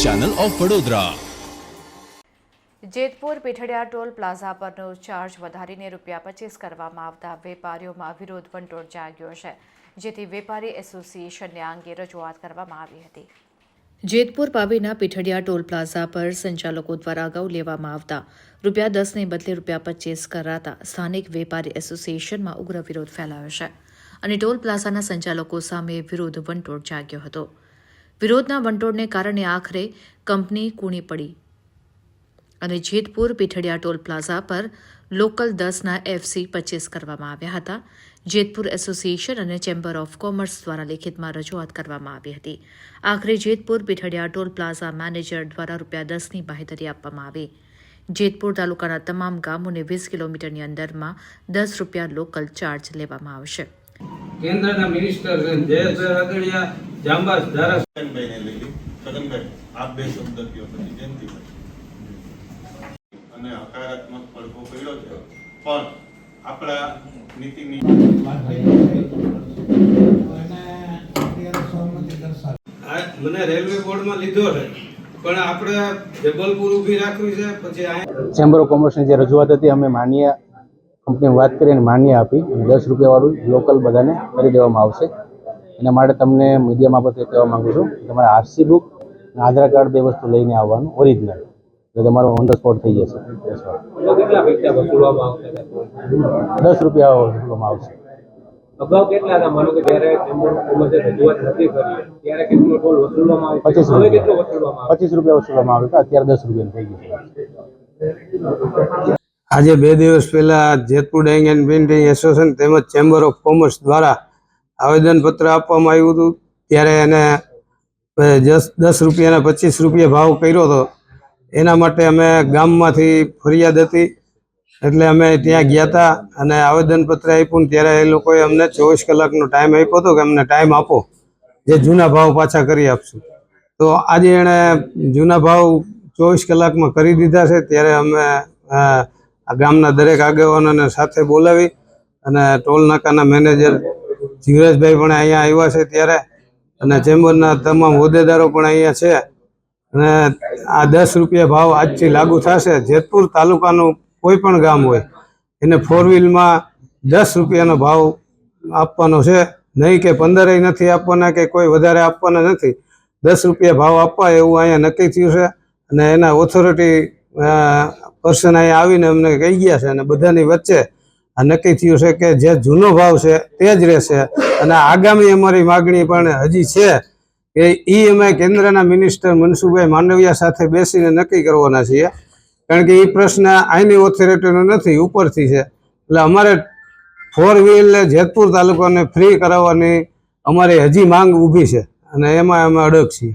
Channel of Vadodara. Jetpur Pithadiya toll plaza પરનો charge વધારીને રૂપિયા પચીસ કરવામાં આવતા વેપારીઓમાં વિરોધ વંટોળ જાગ્યો છે. જેથી વેપારી એસોસિએશનને આ અંગે રજૂઆત કરવામાં આવી હતી. જેતપુર પાવીના પીઠડિયા ટોલ પ્લાઝા પર સંચાલકો દ્વારા અગાઉ લેવામાં આવતા રૂપિયા દસને બદલે રૂપિયા પચીસ કરાતા સ્થાનિક વેપારી એસોસિએશનમાં ઉગ્ર વિરોધ ફેલાયો છે. અને ટોલ પ્લાઝાના સંચાલકો સામે વિરોધ વંટોળ જાગ્યો હતો. વિરોધના વંટોળને કારણે આખરે કંપની કૂણી પડી. અને જેતપુર પીઠડિયા ટોલ પ્લાઝા પર લોકલ દસના એફસી પચીસ કરવામાં આવ્યા હતા. જેતપુર એસોસિએશન અને ચેમ્બર ઓફ કોમર્સ દ્વારા લેખિતમાં રજૂઆત કરવામાં આવી હતી. આખરે Jetpur Pithadiya toll plaza manager દ્વારા રૂપિયા દસની બાહેધરી આપવામાં આવી. જેતપુર તાલુકાના તમામ ગામોને વીસ કિલોમીટરની અંદરમાં દસ રૂપિયા લોકલ ચાર્જ લેવામાં આવશે. કેન્દ્રના મિનિસ્ટર છે રાદડિયા જાંબાસ ધારાસભ્ય લઈ લી છગનભાઈ આપ બે શબ્દ કયો પછી જયંતિભાઈ અને હકારાત્મક પડઘો પડ્યો છે. પણ આપણા નીતિની મને રેલવે બોર્ડમાં લીધો છે. પણ આપણે જબલપુર ઊભી રાખવી છે પછી ચેમ્બર ઓફ કોમર્સની જે રજૂઆત હતી અમે માન્ય કંપની વાત કરી અને માન્ય આપી. દસ દસ રૂપિયાવાળું લોકલ બધાને કરી દેવામાં આવશે. એના માટે તમને મીડિયા બાબતે કહેવા માંગુ છું તમારે આરસી બુક અને આધાર કાર્ડ બે વસ્તુ લઈને આવવાનું ઓરિજિનલ એટલે તમારો ઓન ધ સ્પોટ થઈ જશે. કેટલા પૈસા વસૂલવામાં આવતા હતા દસ રૂપિયા વસૂલવામાં આવશે. અગાઉ કેટલા હતા? માનો કે જ્યારે કોમર્સે રજૂઆત નથી કરી. ત્યારે કેટલો ટોલ વસૂલવામાં આવે પચીસ હવે કેટલો રૂપિયા વસૂલવામાં આવે પચીસ રૂપિયા વસૂલવામાં આવ્યું અત્યારે દસ રૂપિયા થઈ ગયું છે. આજે બે દિવસ પહેલા Jetpur dyeing and printing association તેમજ ચેમ્બર ઓફ કોમર્સ દ્વારા આવેદનપત્ર આપવામાં આવ્યું હતું. ત્યારે એને દસ રૂપિયાના પચીસ રૂપિયા ભાવ કર્યો હતો. એના માટે અમે ગામમાંથી ફરિયાદ હતી. એટલે અમે ત્યાં ગયા હતા અને આવેદનપત્ર આપ્યું ત્યારે એ લોકોએ અમને ચોવીસ કલાકનો ટાઈમ આપ્યો હતો કે અમને ટાઈમ આપો. જે જૂના ભાવ પાછા કરી આપશું. તો આજે એણે જૂના ભાવ ચોવીસ કલાકમાં કરી દીધા છે. ત્યારે અમે આ ગામના દરેક આગેવાનોને સાથે બોલાવી અને ટોલ નાકાના મેનેજર જીવરાજભાઈ પણ અહીંયા આવ્યા છે ત્યારે. અને ચેમ્બરના તમામ હોદ્દેદારો પણ અહીંયા છે. અને આ દસ રૂપિયા ભાવ આજથી લાગુ થશે. જેતપુર તાલુકાનું કોઈ પણ ગામ હોય, એને ફોર વ્હીલમાં દસ રૂપિયાનો ભાવ આપવાનો છે. નહીં કે પંદરેય નથી આપવાના કે કોઈ વધારે આપવાના નથી. દસ રૂપિયા ભાવ આપવા એવું અહીંયા નક્કી થયું છે. અને એના ઓથોરિટી પર્સન અહીંયા આવીને અમને કહી ગયા છે અને બધાની વચ્ચે આ નક્કી થયું છે કે જે જૂનો ભાવ છે તે જ રહેશે. અને આગામી અમારી માગણી પણ હજી છે કે એ અમે કેન્દ્રના મિનિસ્ટર મનસુખભાઈ માંડવિયા સાથે બેસીને નક્કી કરવાના છીએ. કારણ કે એ પ્રશ્ન આઈની ઓથોરિટીનો નથી, ઉપરથી છે. એટલે અમારે ફોર વ્હીલ જેતપુર તાલુકાને ફ્રી કરાવવાની અમારી હજી માંગ ઊભી છે. અને એમાં અમે અડગ છીએ.